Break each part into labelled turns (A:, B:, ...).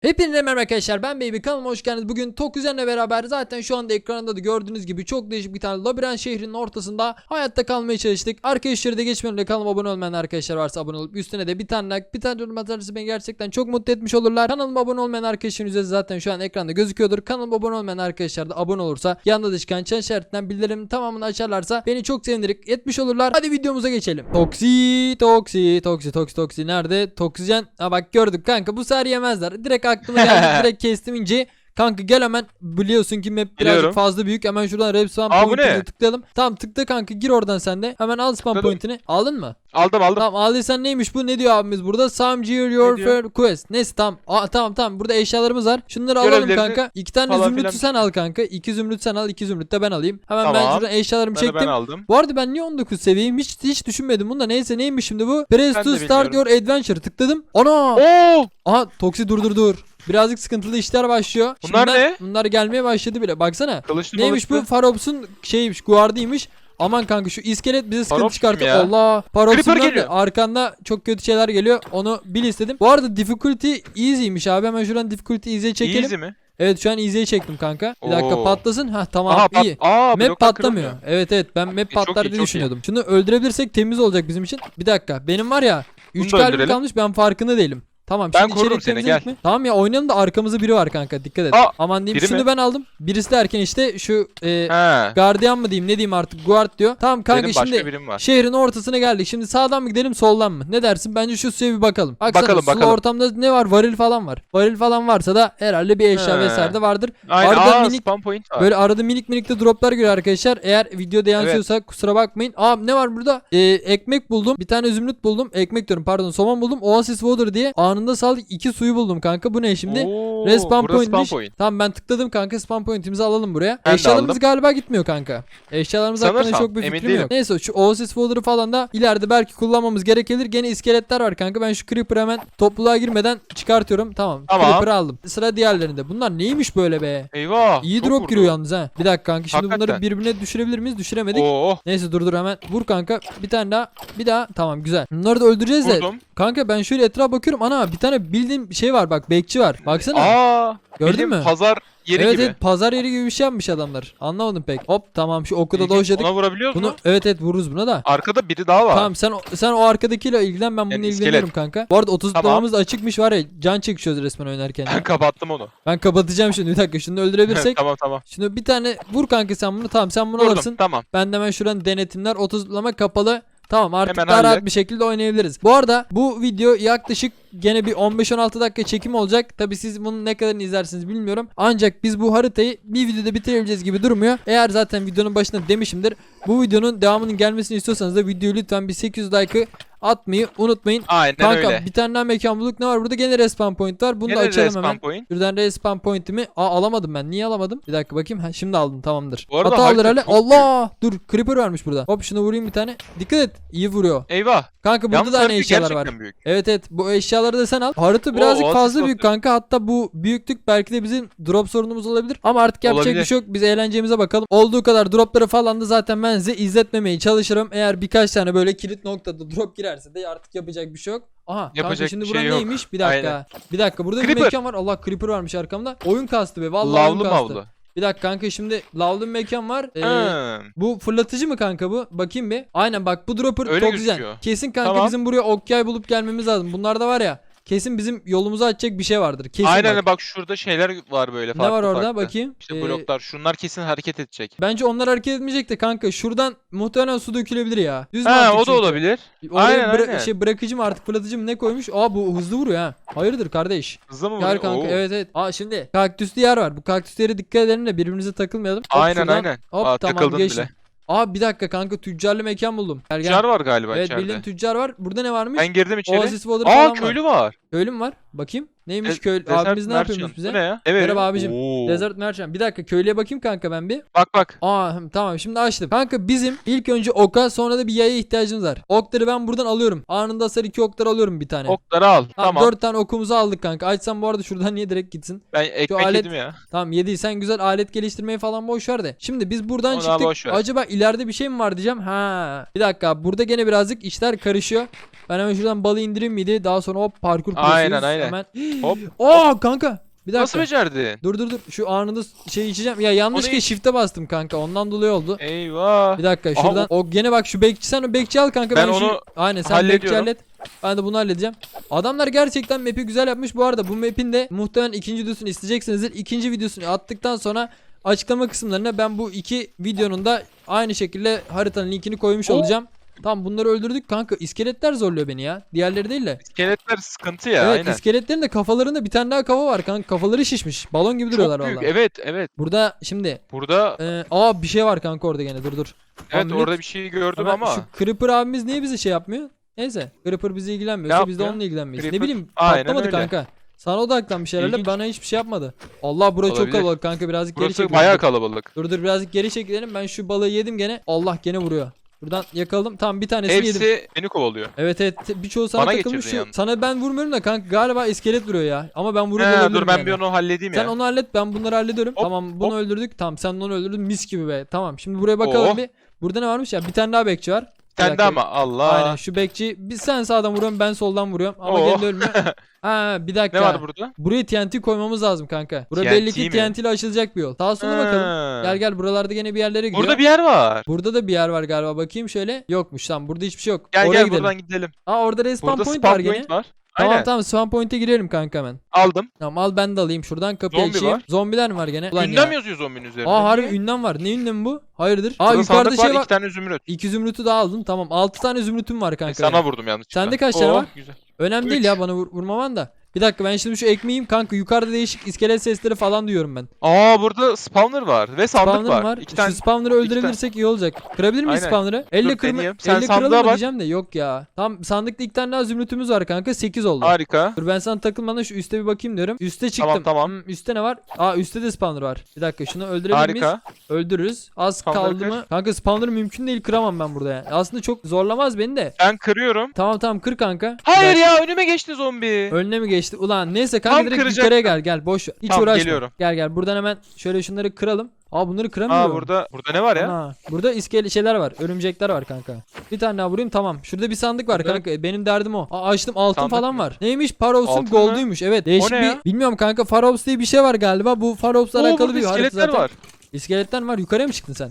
A: Hepinize merhaba arkadaşlar ben Baby kanalıma hoş geldiniz. Bugün Tok üzerine beraber zaten şu anda ekranda da gördüğünüz gibi çok değişik bir tane labirent şehrinin ortasında hayatta kalmaya çalıştık. Arkadaşları da geçmeden önce kanalıma abone olmayan arkadaşlar varsa abone olup üstüne de bir tane like bir tane yorum atarsa beni gerçekten çok mutlu etmiş olurlar. Kanalıma abone olmayan arkadaşların üzeri zaten şu an ekranda gözüküyordur. Kanalıma abone olmayan arkadaşlar da abone olursa yanında da çıkan çan işaretinden bildirim tamamını açarlarsa beni çok sevindirik etmiş olurlar. Hadi videomuza geçelim. Toksi toksi toksi toksi toksi nerede? Toksijen. Ha bak gördük kanka bu sefer yemezler. Direkt aklıma geldi direkt kestim ince. Kanka gel hemen biliyorsun ki map birazcık fazla büyük. Hemen şuradan rep spam
B: Aa, bu
A: point'ine
B: ne?
A: tıklayalım. Tamam tıkla kanka gir oradan sen de. Hemen al spam
B: Tıkladım.
A: point'ini. Aldın mı?
B: Aldım aldım.
A: Tamam aldıysan neymiş bu? Ne diyor abimiz burada? Some gear your
B: Ne diyor?
A: fair quest. Neyse tamam. Aa, tamam tamam. Burada eşyalarımız var. Şunları alalım
B: Görevlerini
A: kanka. İki tane
B: falan
A: zümrütü
B: filan.
A: sen al kanka. İki zümrüt sen al. iki zümrüt de ben alayım. Hemen ben
B: Tamam.
A: şuradan eşyalarımı
B: de
A: çektim.
B: ben aldım.
A: Bu arada ben niye 19 seviyeyim hiç hiç düşünmedim bunu da neyse neymiş şimdi bu Press
B: Ben
A: to
B: de
A: start your
B: bilmiyorum.
A: adventure tıkladım Ana
B: Oo!
A: Aha Toksi dur dur dur Birazcık sıkıntılı işler başlıyor
B: Bunlar
A: Şimdiden
B: ne?
A: Bunlar gelmeye başladı bile baksana
B: Kılıçlı
A: Neymiş bu. Farobs'un şeymiş guardıymış Aman kanka şu iskelet bize sıkıntı
B: Farops
A: çıkarttı.
B: kim ya?
A: Allah.
B: Creeper
A: nerede?
B: geliyor.
A: Arkanda çok kötü şeyler geliyor. Onu bil istedim. Bu arada difficulty easy'ymiş abi. Hemen şuradan difficulty easy'ye çekelim.
B: Easy mi?
A: Evet şu an easy'ye çektim kanka. Bir dakika
B: Oo.
A: patlasın. Hah tamam
B: Aha pat.
A: iyi.
B: Aa,
A: Map patlamıyor.
B: kırılmıyor.
A: Evet evet ben map
B: çok
A: patlar
B: iyi,
A: diye
B: çok iyi.
A: düşünüyordum. Şunu öldürebilirsek temiz olacak bizim için. Bir dakika benim var ya 3
B: Bunu da
A: kalbim
B: öldürelim.
A: kalmış ben farkında değilim. Tamam
B: Ben
A: şimdi
B: korurum
A: içeri
B: seni, gel.
A: Tamam ya oynayalım da arkamızda biri var kanka dikkat et.
B: Aa,
A: Aman diyeyim şunu
B: mi?
A: ben aldım. Birisi derken işte şu e,
B: He.
A: gardiyan mı diyeyim ne diyeyim artık guard diyor. Tamam kanka
B: Benim
A: şimdi. Şehrin ortasına geldik. Şimdi sağdan mı gidelim soldan mı? Ne dersin? Bence şu suya bir bakalım. Baksana,
B: Bakalım, bakalım.
A: ortamda ne var? Varil falan var. Varil falan varsa da herhalde bir eşya
B: He.
A: vesaire de vardır.
B: Aynen.
A: Arada
B: Aa,
A: minik-
B: spam point var.
A: Böyle arada minik minik de droplar geliyor arkadaşlar. Eğer videoda yansıyorsa kusura bakmayın. Aa ne var burada? Ee, ekmek buldum. Bir tane zümrüt buldum. Ekmek diyorum pardon. Somon buldum. Oasis Water diye. Anında saldık. iki suyu buldum kanka. Bu ne şimdi?
B: Oo,
A: Respawn
B: burada spam point.
A: Tamam ben tıkladım kanka. Spam point'imizi alalım buraya.
B: Ben
A: Eşyalarımız galiba gitmiyor kanka. Eşyalarımız hakkında
B: Sanırsam,
A: çok bir fikrim
B: değilim.
A: yok. Neyse şu Oasis Water'ı falan da ileride belki kullanmamız gerekebilir. Gene iskeletler var kanka. Ben şu Creeper'ı hemen topluluğa girmeden çıkartıyorum. Tamam.
B: Tamam.
A: Creeper'ı aldım. Sıra diğerlerinde. Bunlar neymiş böyle be?
B: Eyvah.
A: İyi drop
B: vurdu.
A: giriyor yalnız ha. Bir dakika kanka şimdi bunları
B: Hakikaten.
A: birbirine düşürebilir miyiz? Düşüremedik.
B: Oo.
A: Neyse dur dur hemen. Vur kanka. Bir tane daha. Bir daha. Tamam güzel. Bunları da öldüreceğiz de. Kanka ben şöyle etrafa bakıyorum. Ana bir tane bildiğim şey var bak. Bekçi var. Baksana.
B: Aa.
A: Gördün mü?
B: Pazar yeri
A: evet
B: gibi.
A: evet pazar yeri gibi bir şey yapmış adamlar. Anlamadım pek. Hop tamam şu oku da dojladık.
B: Ona vurabiliyoruz
A: Bunu
B: mu?
A: evet evet vururuz buna da.
B: Arkada biri daha var.
A: Tamam sen sen o arkadakiyle ilgilen ben bununla
B: Yani
A: ilgileniyorum kanka. Bu arada 30
B: Tamam.
A: da açıkmış var ya can çekişiyoruz resmen oynarken.
B: Ben kapattım onu.
A: ben kapatacağım şimdi bir dakika şunu öldürebilirsek.
B: tamam tamam.
A: Şunu bir tane vur kanka sen bunu tamam sen bunu
B: Vurdum.
A: alırsın.
B: Tamam.
A: Ben de hemen şuradan denetimler 30 zıplama kapalı. Tamam artık
B: Hemen
A: daha rahat
B: hallet.
A: bir şekilde oynayabiliriz. Bu arada bu video yaklaşık gene bir 15-16 dakika çekim olacak. Tabi siz bunun ne kadarını izlersiniz bilmiyorum. Ancak biz bu haritayı bir videoda bitirebileceğiz gibi durmuyor. Eğer zaten videonun başında demişimdir. Bu videonun devamının gelmesini istiyorsanız da videoyu lütfen bir 800 like'ı atmayı unutmayın.
B: Aynen
A: Kanka
B: öyle.
A: bir tane daha mekan bulduk. Ne var burada? Gene respawn point var. Bunu da
B: Gene
A: açalım
B: respawn
A: hemen.
B: point.
A: Şuradan respawn point'imi Aa, alamadım ben. Niye alamadım? Bir dakika bakayım. Ha, şimdi aldım tamamdır.
B: Bu arada
A: Hata alır
B: çok
A: Allah! Dur creeper varmış burada. Hop şunu vurayım bir tane. Dikkat et. İyi vuruyor.
B: Eyvah.
A: Kanka burada
B: Yalnız
A: da aynı eşyalar var.
B: büyük.
A: Evet evet bu eşyaları da sen al. Harita birazcık
B: Oasis
A: fazla büyük kanka. Hatta bu büyüklük belki de bizim drop sorunumuz olabilir. Ama artık yapacak
B: Olabilir.
A: bir şey yok. Biz eğlencemize bakalım. Olduğu kadar dropları falan da zaten ben size izletmemeye çalışırım. Eğer birkaç tane böyle kilit noktada drop girerse de artık yapacak bir şey yok. Aha kanka
B: Yapacak
A: şimdi
B: bir
A: bura
B: şey yok.
A: neymiş? Bir dakika.
B: Aynen.
A: Bir dakika burada bir
B: Creeper.
A: mekan var. Allah creeper varmış arkamda. Oyun kastı be. Vallahi oyun
B: Lavlı
A: kastı. Bir dakika kanka şimdi lavlı bir mekan var. Ee,
B: Hmm.
A: bu fırlatıcı mı kanka bu? Bakayım bir. Aynen bak bu dropper
B: Öyle
A: çok güzel. Kesin kanka
B: Tamam.
A: bizim buraya okyay bulup gelmemiz lazım. Bunlarda var ya kesin bizim yolumuzu açacak bir şey vardır. Kesin
B: Aynen
A: bak.
B: bak. şurada şeyler var böyle
A: Ne
B: farklı
A: var orada
B: farklı.
A: bakayım.
B: İşte
A: Ee,
B: bloklar. Şunlar kesin hareket edecek.
A: Bence onlar hareket etmeyecek de kanka şuradan muhtemelen su dökülebilir ya. Düz
B: Ha o da
A: çünkü.
B: olabilir.
A: Oraya
B: Aynen,
A: bıra-
B: aynen.
A: şey bırakıcı mı artık fırlatıcı mı ne koymuş? Aa bu hızlı vuruyor ha. Hayırdır kardeş?
B: Hızlı mı
A: Gel
B: vuruyor?
A: kanka
B: Oo.
A: evet evet. Aa şimdi kaktüslü yer var. Bu kaktüslere dikkat edelim de birbirimize takılmayalım. Hop,
B: Aynen
A: şuradan-
B: aynen.
A: Hop
B: Aa,
A: tamam geçtim.
B: bile.
A: Aa bir dakika kanka tüccarlı mekan buldum. Gel.
B: Tüccar var galiba
A: Evet
B: içeride.
A: bildiğin tüccar var. Burada ne varmış?
B: Ben girdim içeri.
A: Oasis Water
B: Aa
A: falan var.
B: köylü var.
A: Köylü mü var? Bakayım. Neymiş
B: De-
A: köylü?
B: Desert
A: Abimiz ne
B: Merchant.
A: yapıyormuş bize?
B: Bu ne ya? Evet.
A: Merhaba abicim.
B: Oo.
A: Desert Merchant. Bir dakika köylüye bakayım kanka ben bir.
B: Bak bak.
A: Aa hım, tamam şimdi açtım. Kanka bizim ilk önce oka sonra da bir yaya ihtiyacımız var. Okları ben buradan alıyorum. Anında hasar iki oklar alıyorum bir tane.
B: Okları al.
A: Tamam,
B: Tamam.
A: 4 tane okumuzu aldık kanka. Açsam bu arada şuradan niye direkt gitsin?
B: Ben ekmek
A: alet-
B: yedim ya.
A: Tamam yediysen güzel alet geliştirmeyi falan boş ver de. Şimdi biz buradan
B: Onu
A: çıktık.
B: boş ver.
A: Acaba ileride bir şey mi var diyeceğim. Ha. Bir dakika burada gene birazcık işler karışıyor. Ben hemen şuradan balı indireyim miydi? Daha sonra hop parkur
B: Aynen,
A: prosuyuz.
B: aynen.
A: Hemen
B: Hop.
A: Aa kanka. Bir dakika.
B: Nasıl becerdin?
A: Dur dur dur. Şu anında şey içeceğim. Ya yanlışlıkla shift'e bastım kanka. Ondan dolayı oldu.
B: Eyvah.
A: Bir dakika
B: Aha,
A: şuradan o gene bak şu bekçi sen o bekçi al kanka
B: Ben
A: şu-
B: onu
A: aynen sen bekçi hallet. Ben de bunu halledeceğim. Adamlar gerçekten map'i güzel yapmış. Bu arada bu map'in de muhtemelen ikinci videosunu isteyeceksinizdir. İkinci videosunu attıktan sonra açıklama kısımlarına ben bu iki videonun da aynı şekilde haritanın linkini koymuş
B: Oo.
A: olacağım. Tamam bunları öldürdük kanka. İskeletler zorluyor beni ya. Diğerleri değil de.
B: İskeletler sıkıntı ya
A: evet
B: aynen.
A: iskeletlerin de kafalarında bir tane daha kafa var kanka. Kafaları şişmiş. Balon gibi duruyorlar
B: Çok büyük.
A: valla.
B: Evet evet.
A: Burada şimdi
B: Burada
A: e, aa bir şey var kanka orada gene dur dur.
B: evet
A: millet-
B: orada bir şey gördüm
A: Hemen
B: ama.
A: Şu Creeper abimiz niye bize şey yapmıyor? Neyse Creeper bizi ilgilenmiyorsa
B: Ne
A: biz de onunla ilgilenmeyiz. Ne
B: Creeper-
A: bileyim
B: Aynen
A: patlamadı
B: öyle.
A: kanka. Sana odaklanmış herhalde
B: İlginç.
A: bana hiçbir şey yapmadı. Allah bura çok
B: Olabilir.
A: kalabalık kanka birazcık geri
B: Burası
A: çekelim.
B: bayağı
A: dur.
B: kalabalık.
A: dur dur birazcık geri çekilelim ben şu balığı yedim gene. Allah gene vuruyor. Buradan yakaladım. Tamam bir tanesini yedim.
B: Hepsi beni kovalıyor.
A: Evet evet birçoğu sana
B: Bana
A: takılmış.
B: getirdin
A: Şu,
B: yalnız.
A: sana ben vurmuyorum da kanka galiba iskelet vuruyor ya. Ama ben vuruyor
B: He,
A: olabilirim
B: dur ben
A: yani.
B: bir onu halledeyim
A: Sen
B: ya.
A: onu hallet ben bunları hallediyorum.
B: Hop,
A: tamam bunu öldürdük. Tamam sen onu öldürdün mis gibi be. Tamam şimdi buraya bakalım
B: Oh.
A: bir. Burada ne varmış ya? Bir tane daha bekçi var.
B: Bir
A: dakika.
B: daha mı? Allah.
A: Aynen şu bekçi biz sen sağdan vuruyorsun ben soldan vuruyorum ama
B: Oh.
A: gene de ölmüyor. ha bir dakika.
B: Ne var burada?
A: Buraya TNT koymamız lazım kanka. Bura
B: TNT
A: belli ki
B: mi?
A: TNT ile açılacak bir yol. Sağa sola bakalım.
B: Ha.
A: Gel gel buralarda gene bir yerlere gidiyor.
B: Burada bir yer var.
A: Burada da bir yer var galiba. Bakayım şöyle. Yokmuş tamam. Burada hiçbir şey yok.
B: Gel
A: Oraya
B: gel
A: gidelim.
B: buradan gidelim.
A: Aa orada respawn
B: Burada
A: point
B: spawn
A: var gene.
B: point var.
A: Tamam
B: Aynen.
A: tamam spawn point'e girelim kanka hemen.
B: Aldım.
A: Tamam al ben de alayım şuradan kapıyı
B: Zombi
A: açayım.
B: var.
A: Zombiler mi var gene? Ulan
B: Ünlem
A: ya.
B: yazıyor zombinin üzerinde.
A: Aa harbi ünlem var. Ne ünlemi bu? Hayırdır? Aa
B: Burada
A: yukarıda
B: sandık
A: şey
B: var.
A: var.
B: iki tane zümrüt.
A: İki zümrütü daha aldın. Tamam. 6 tane zümrütüm var kanka.
B: Sana
A: benim.
B: vurdum yanlışlıkla.
A: Sende kaç tane
B: Oo,
A: var?
B: Güzel.
A: Önemli değil
B: Üç.
A: ya bana vur- vurmaman da. Bir dakika ben şimdi şu ekmeğim kanka yukarıda değişik iskelet sesleri falan duyuyorum ben.
B: Aa burada spawner var ve sandık
A: Spawner
B: var.
A: var.
B: İki
A: Şu
B: tane.
A: spawner'ı öldürebilirsek iyi olacak. Kırabilir miyiz
B: Aynen.
A: spawner'ı? Elle kırma.
B: Sen
A: Elle
B: sandığa
A: kıralım mı
B: bak.
A: diyeceğim de yok ya. Tam sandıkta iki tane daha zümrütümüz var kanka 8 oldu.
B: Harika.
A: Dur ben sana takılmadan şu üste bir bakayım diyorum. Üste çıktım.
B: Tamam, tamam.
A: Hmm, üstte ne var? Aa üstte de spawner var. Bir dakika şunu öldürebilir miyiz?
B: Harika.
A: Öldürürüz. Az
B: Spawner'ı
A: kaldı
B: kır.
A: mı? Kanka spawner'ı mümkün değil kıramam ben burada yani. Aslında çok zorlamaz beni de.
B: Ben kırıyorum.
A: Tamam tamam kır kanka.
B: Hayır ya önüme geçti zombi.
A: Önüne mi geçti? Ulan neyse kanka
B: Tam
A: direkt
B: kıracaktım.
A: yukarıya gel gel boş ver. Hiç
B: Tamam,
A: uğraşma.
B: geliyorum.
A: Gel gel buradan hemen şöyle şunları kıralım. Aa bunları kıramıyorum.
B: Aa burada burada ne var ya?
A: Ana, burada iskele şeyler var. Örümcekler var kanka. Bir tane daha vurayım tamam. Şurada bir sandık var
B: Burada-
A: kanka. Benim derdim o. Aa, açtım altın
B: Sandık
A: falan
B: mı?
A: var. Neymiş? Faros'un
B: Altın mı?
A: gold'uymuş. Evet. Değişik
B: O ne
A: bir
B: ya?
A: bilmiyorum kanka. Faros diye bir şey var galiba. Bu Faros'la
B: Oo
A: alakalı
B: burada
A: bir harita
B: iskeletler
A: zaten.
B: var.
A: İskeletten var. Yukarıya mı çıktın sen?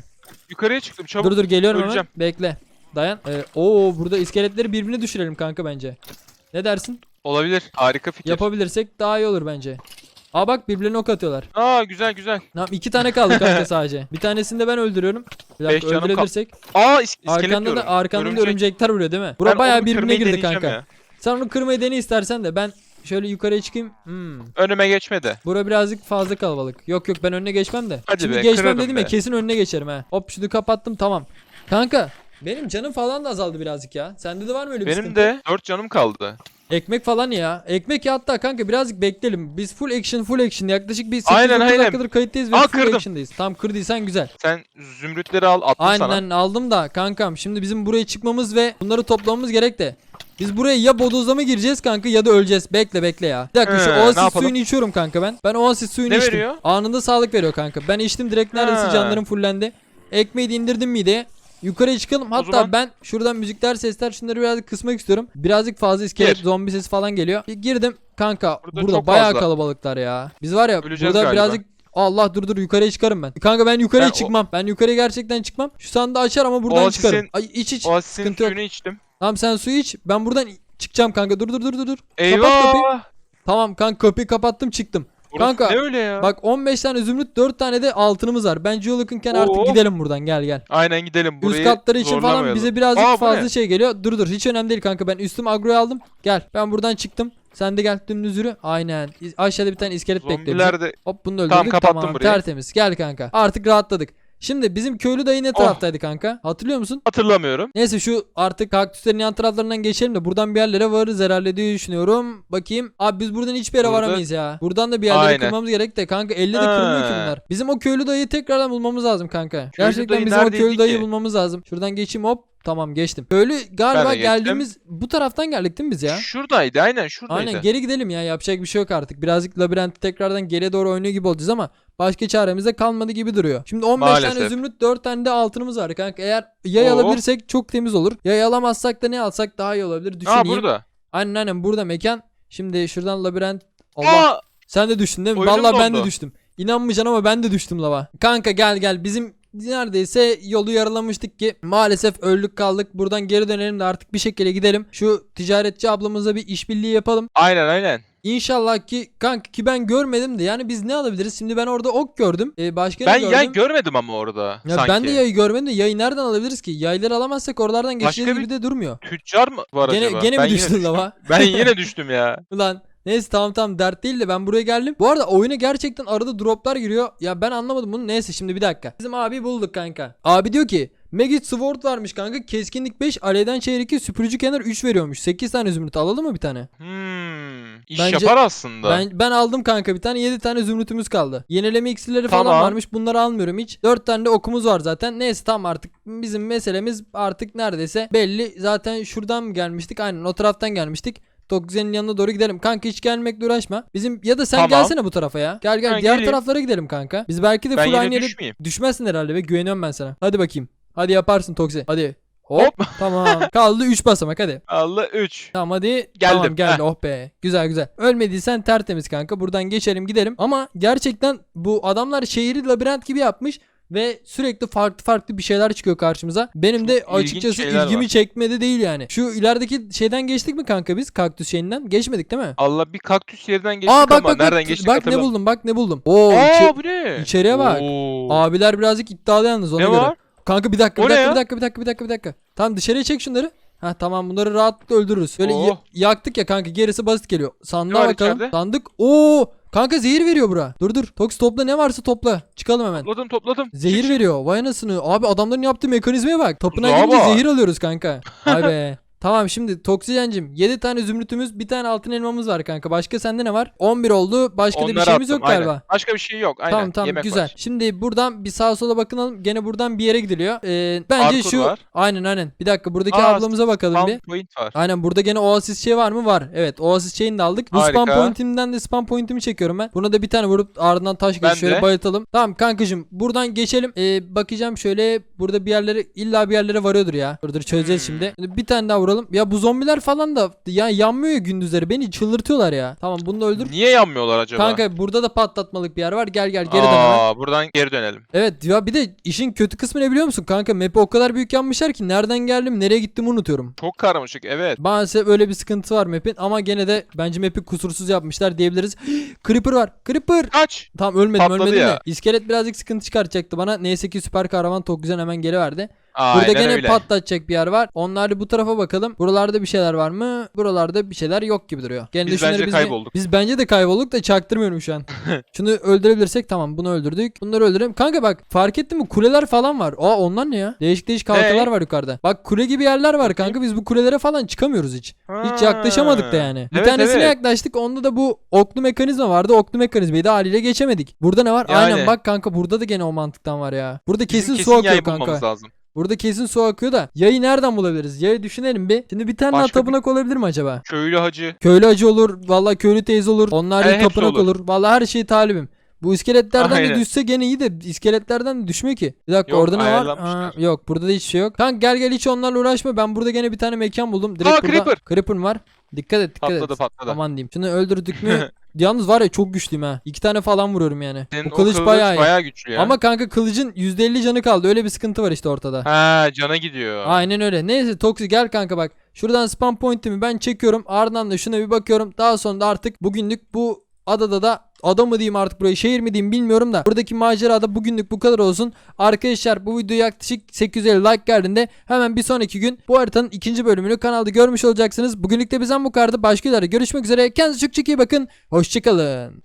B: Yukarıya çıktım çabuk.
A: Dur dur geliyorum
B: öleceğim.
A: hemen. Bekle. Dayan. Ee, oo burada iskeletleri birbirine düşürelim kanka bence. Ne dersin?
B: Olabilir. Harika fikir.
A: Yapabilirsek daha iyi olur bence. Aa bak birbirlerine ok atıyorlar.
B: Aa güzel güzel.
A: Tamam iki tane kaldı kanka sadece. Bir tanesini de ben öldürüyorum. Bir
B: Beş
A: dakika
B: canım
A: öldürebilirsek.
B: Aa is- iskelet
A: Arkanda
B: diyorum.
A: da arkanda da
B: Örümcek.
A: örümcekler vuruyor değil mi?
B: Ben
A: Bura bayağı
B: onu
A: birbirine
B: kırmayı
A: girdi
B: deneyeceğim
A: kanka.
B: ya.
A: Sen onu kırmayı dene istersen de ben şöyle yukarıya çıkayım. Hmm.
B: Önüme geçmedi.
A: Bura birazcık fazla kalabalık. Yok yok ben önüne geçmem de.
B: Hadi
A: Şimdi
B: be,
A: geçmem
B: kırarım
A: dedim ya
B: be.
A: kesin önüne geçerim ha. Hop şunu kapattım tamam. Kanka benim canım falan da azaldı birazcık ya. Sende de var mı öyle bir
B: Benim
A: sıkıntı?
B: de 4 canım kaldı.
A: Ekmek falan ya. Ekmek ya hatta kanka birazcık bekleyelim. Biz full action full action yaklaşık bir 8
B: Aynen, aynen.
A: dakikadır kayıttayız ve
B: Aa,
A: full
B: kırdım.
A: action'dayız. Tam kırdıysan güzel.
B: Sen zümrütleri al attım sana.
A: Aynen aldım da kankam şimdi bizim buraya çıkmamız ve bunları toplamamız gerek de. Biz buraya ya bodozlama gireceğiz kanka ya da öleceğiz. Bekle bekle ya. Bir dakika şu
B: Ee, ne
A: oasis suyunu içiyorum kanka ben. Ben oasis suyunu
B: Ne
A: içtim.
B: veriyor?
A: Anında sağlık veriyor kanka. Ben içtim direkt neredeyse
B: Ha.
A: canlarım fullendi. Ekmeği de indirdim mideye. Yukarıya çıkalım. Hatta
B: zaman-
A: ben şuradan müzikler sesler şunları birazcık kısmak istiyorum. Birazcık fazla iskelet
B: Gir.
A: zombi sesi falan geliyor. Bir girdim kanka.
B: Burada
A: Burada, bayağı
B: fazla.
A: kalabalıklar ya. Biz var ya
B: Öleceğiz
A: burada
B: galiba.
A: birazcık Allah dur dur yukarıya çıkarım ben. Kanka ben yukarıya
B: Ben o-
A: çıkmam. Ben yukarıya gerçekten çıkmam. Şu sandığı açar ama buradan
B: Oasisin-
A: çıkarım. Ay iç iç.
B: Oasisin
A: Sıkıntı yok.
B: içtim.
A: Tamam sen suyu iç. Ben buradan çıkacağım kanka. Dur dur dur dur dur. kapıyı.
B: Eyvah.
A: Tamam kanka kapıyı kapattım çıktım.
B: Burası
A: Kanka,
B: ne öyle ya?
A: Bak 15 tane zümrüt 4 tane de altınımız var. Bence yol yakınken artık gidelim buradan gel gel.
B: Aynen gidelim burayı
A: Üst katları için falan bize birazcık
B: Aa,
A: fazla
B: ne?
A: şey geliyor. Dur dur hiç önemli değil kanka. Ben üstüm agroyu aldım. Gel ben buradan çıktım. Sen de gel dümdüz yürü. Aynen. Aşağıda bir tane iskelet bekliyor. bizi.
B: Zombiler de
A: Hop bunu da öldürdük.
B: Tamam, kapattım
A: Tamam,
B: burayı.
A: tertemiz. Gel kanka. Artık rahatladık. Şimdi bizim köylü dayı ne
B: Oh.
A: taraftaydı kanka? Hatırlıyor musun?
B: hatırlamıyorum.
A: Neyse şu artık kaktüslerin yan taraflarından geçelim de buradan bir yerlere varırız herhalde diye düşünüyorum. Bakayım. Abi biz buradan hiçbir yere
B: Burada-
A: varamayız ya. Buradan da bir yerlere
B: Aynen.
A: kırmamız gerek de kanka elle de kırılmıyor ki
B: Ha.
A: bunlar. Bizim o köylü dayıyı tekrardan bulmamız lazım kanka. Gerçekten
B: dayı
A: bizim o
B: neredeydi
A: köylü dayıyı
B: ki?
A: bulmamız lazım. Şuradan geçeyim hop. Tamam geçtim. Köylü galiba
B: geçtim.
A: geldiğimiz bu taraftan geldik değil mi biz ya?
B: Şuradaydı aynen şuradaydı.
A: Aynen geri gidelim ya yapacak bir şey yok artık. Birazcık labirent tekrardan geriye doğru oynuyor gibi olacağız ama başka çaremiz de kalmadı gibi duruyor. Şimdi 15 tane
B: Maalesef.
A: zümrüt 4 tane de altınımız var kanka. Eğer yay
B: Oo.
A: alabilirsek çok temiz olur. Yay alamazsak da ne alsak daha iyi olabilir düşüneyim.
B: Aa burada.
A: Aynen aynen burada mekan. Şimdi şuradan labirent Allah.
B: Aa!
A: Sen de düştün değil mi?
B: Oyunum
A: Vallahi ben de düştüm. İnanmayacaksın ama ben de düştüm lava. Kanka gel gel bizim neredeyse yolu yaralamıştık ki maalesef öldük kaldık. Buradan geri dönelim de artık bir şekilde gidelim. Şu ticaretçi ablamızla bir işbirliği yapalım.
B: Aynen aynen.
A: İnşallah ki kanka ki ben görmedim de yani biz ne alabiliriz? Şimdi ben orada ok gördüm. Ee, başka ne
B: Ben
A: gördüm?
B: yay görmedim ama orada
A: ya
B: sanki.
A: ben de yayı görmedim de yayı nereden alabiliriz ki? Yayları alamazsak oralardan geçeceğiz gibi de durmuyor.
B: Tüccar mı var
A: Gene,
B: acaba?
A: gene
B: ben
A: mi düştün lava?
B: Ben yine düştüm ya.
A: Ulan neyse tamam tamam dert değil de ben buraya geldim. Bu arada oyuna gerçekten arada droplar giriyor. Ya ben anlamadım bunu. Neyse şimdi bir dakika. Bizim abi bulduk kanka. Abi diyor ki Magit Sword varmış kanka. Keskinlik 5, alevden çevir 2, süpürücü kenar 3 veriyormuş. 8 tane zümrüt alalım mı bir tane?
B: Hmm. İş
A: Bence-
B: yapar aslında.
A: Ben ben aldım kanka bir tane 7 tane zümrütümüz kaldı. Yenileme iksirleri falan
B: Tamam.
A: varmış. Bunları almıyorum hiç. 4 tane de okumuz var zaten. Neyse tamam artık bizim meselemiz artık neredeyse belli. Zaten şuradan mı gelmiştik? Aynen o taraftan gelmiştik. Tokzen'in yanına doğru gidelim. Kanka hiç gelmekle uğraşma. Bizim ya da sen
B: Tamam.
A: gelsene bu tarafa ya. Gel gel
B: Ha,
A: diğer
B: geleyim.
A: taraflara gidelim kanka. Biz belki de
B: Ben
A: full
B: yine
A: aynı yere
B: düşmeyeyim.
A: düşmezsin herhalde ve güveniyorum ben sana. Hadi bakayım. Hadi yaparsın Tokze. Hadi. Hop.
B: Hop.
A: tamam. Kaldı 3 basamak hadi.
B: Allah 3.
A: Tamam hadi.
B: Geldim.
A: Tamam geldi
B: Heh.
A: oh be. Güzel güzel. Ölmediysen tertemiz kanka. Buradan geçelim gidelim. Ama gerçekten bu adamlar şehri labirent gibi yapmış. Ve sürekli farklı farklı bir şeyler çıkıyor karşımıza. Benim de
B: Çok
A: açıkçası ilgimi
B: var.
A: çekmedi değil yani. Şu ilerideki şeyden geçtik mi kanka biz? Kaktüs şeyinden. Geçmedik değil mi?
B: Allah bir kaktüs yerden geçtik
A: Aa bak
B: ama
A: bak
B: nereden
A: bak.
B: geçtik
A: Bak ne buldum bak ne buldum. Oo
B: Aa
A: içe-
B: bu ne?
A: içeriye bak.
B: Oo.
A: abiler birazcık iddialı yalnız ona
B: ne
A: göre.
B: var?
A: Kanka bir dakika
B: O
A: bir
B: ne
A: dakika
B: ya?
A: bir dakika bir dakika bir dakika bir dakika. Tamam dışarıya çek şunları. Ha tamam bunları rahatlıkla öldürürüz. Böyle
B: Oh.
A: ya- yaktık ya kanka gerisi basit geliyor. Sandığa
B: Ne var
A: bakalım.
B: içeride?
A: Sandık. Oo kanka zehir veriyor bura. Dur dur. Toks topla ne varsa topla. Çıkalım hemen.
B: Topladım topladım.
A: Zehir veriyor. Vay anasını. Abi adamların yaptığı mekanizmaya bak. Tapına
B: Tuzağa bak.
A: zehir alıyoruz kanka. Vay be. Tamam şimdi Toksijencim 7 tane zümrütümüz bir tane altın elmamız var kanka. Başka sende ne var? 11 oldu. Başka da bir
B: Onları
A: şeyimiz
B: attım,
A: yok
B: aynen.
A: galiba.
B: Başka bir şey yok. Aynen.
A: Tamam tamam
B: Yemek
A: güzel.
B: var.
A: Şimdi buradan bir sağa sola bakınalım. Gene buradan bir yere gidiliyor. Ee, bence
B: Parkur
A: şu
B: var.
A: aynen aynen. Bir dakika buradaki
B: Aa,
A: ablamıza bakalım bir.
B: Point var.
A: Aynen burada gene oasis şey var mı? Var. Evet oasis şeyini de aldık. Bu spam pointimden de spam pointimi çekiyorum ben. Buna da bir tane vurup ardından taş
B: Ben
A: geç şöyle
B: de.
A: bayıltalım. Tamam kankacım buradan geçelim. Ee, bakacağım şöyle burada bir yerlere illa bir yerlere varıyordur ya. Dur dur çözeceğiz
B: Hmm.
A: şimdi. Bir tane daha vuralım. Ya bu zombiler falan da ya yanmıyor ya gündüzleri. Beni çıldırtıyorlar ya. Tamam bunu da öldür.
B: Niye yanmıyorlar acaba?
A: Kanka burada da patlatmalık bir yer var. Gel gel geri dön.
B: Aa, buradan geri dönelim.
A: Evet ya bir de işin kötü kısmı ne biliyor musun kanka? Map'i o kadar büyük yapmışlar ki nereden geldim nereye gittim unutuyorum.
B: Çok karmaşık evet.
A: Maalesef öyle bir sıkıntı var map'in ama gene de bence map'i kusursuz yapmışlar diyebiliriz. Creeper var. Creeper.
B: Kaç.
A: Tamam ölmedim
B: Patladı
A: ölmedim
B: ya.
A: de. İskelet birazcık sıkıntı çıkartacaktı bana. Neyse ki süper kahraman çok güzel hemen geri verdi.
B: Aynen
A: Burada gene
B: öyle.
A: patlatacak bir yer var. Onlar bu tarafa bakalım. Buralarda bir şeyler var mı? Buralarda bir şeyler yok gibi duruyor. Gene
B: Biz
A: şunları
B: bence kaybolduk.
A: Biz bence de kaybolduk da çaktırmıyorum şu an. Şunu öldürebilirsek tamam bunu öldürdük. Bunları öldürelim. Kanka bak fark ettin mi kuleler falan var. Aa onlar ne ya? Değişik değişik halkalar var yukarıda. Bak kule gibi yerler var kanka. Biz bu kulelere falan çıkamıyoruz hiç. Hiç yaklaşamadık da yani. Bir
B: Evet,
A: tanesine
B: evet.
A: yaklaştık. Onda da bu oklu mekanizma vardı. Oklu mekanizmayı da haliyle geçemedik. Burada ne var?
B: Yani.
A: Aynen bak kanka burada da gene o mantıktan var ya. Burada
B: Bizim
A: kesin, su akıyor
B: yay
A: kanka.
B: bulmamız lazım.
A: Burada kesin su akıyor da yayı nereden bulabiliriz? Yayı düşünelim bir. Şimdi bir tane daha
B: Başka bir-
A: tapınak olabilir mi acaba?
B: Köylü hacı.
A: Köylü acı olur. Vallahi köylü teyze olur. Onlar
B: hepsi
A: tapınak olur.
B: olur.
A: Vallahi her şey talibim. Bu iskeletlerden de
B: Aynen.
A: düşse gene iyi de iskeletlerden de düşmüyor ki. Bir dakika
B: Yok,
A: orada ne var? Aa, yok burada da hiçbir şey yok. Kanka gel gel hiç onlarla uğraşma. Ben burada gene bir tane mekan buldum. Direkt
B: Aa,
A: burada
B: Creeper.
A: Creeper var. Dikkat et dikkat
B: Patladı
A: et.
B: patladı.
A: Aman diyeyim. Şunu öldürdük mü? Yalnız var ya çok güçlüyüm ha. İki tane falan vuruyorum yani.
B: Senin
A: o kılıç, bayağı iyi.
B: güçlü ya.
A: Ama kanka kılıcın %50 canı kaldı. Öyle bir sıkıntı var işte ortada.
B: Ha cana gidiyor.
A: Aynen öyle. Neyse Toksi gel kanka bak. Şuradan spam pointimi ben çekiyorum. Ardından da şuna bir bakıyorum. Daha sonra da artık bugünlük bu adada da ada mı diyeyim artık burayı şehir mi diyeyim bilmiyorum da. Buradaki macerada bugünlük bu kadar olsun. Arkadaşlar bu video yaklaşık 850 like geldiğinde hemen bir sonraki gün bu haritanın ikinci bölümünü kanalda görmüş olacaksınız. Bugünlük de bizden bu kadar. Başka videolarda görüşmek üzere. Kendinize çok çok iyi bakın. Hoşçakalın.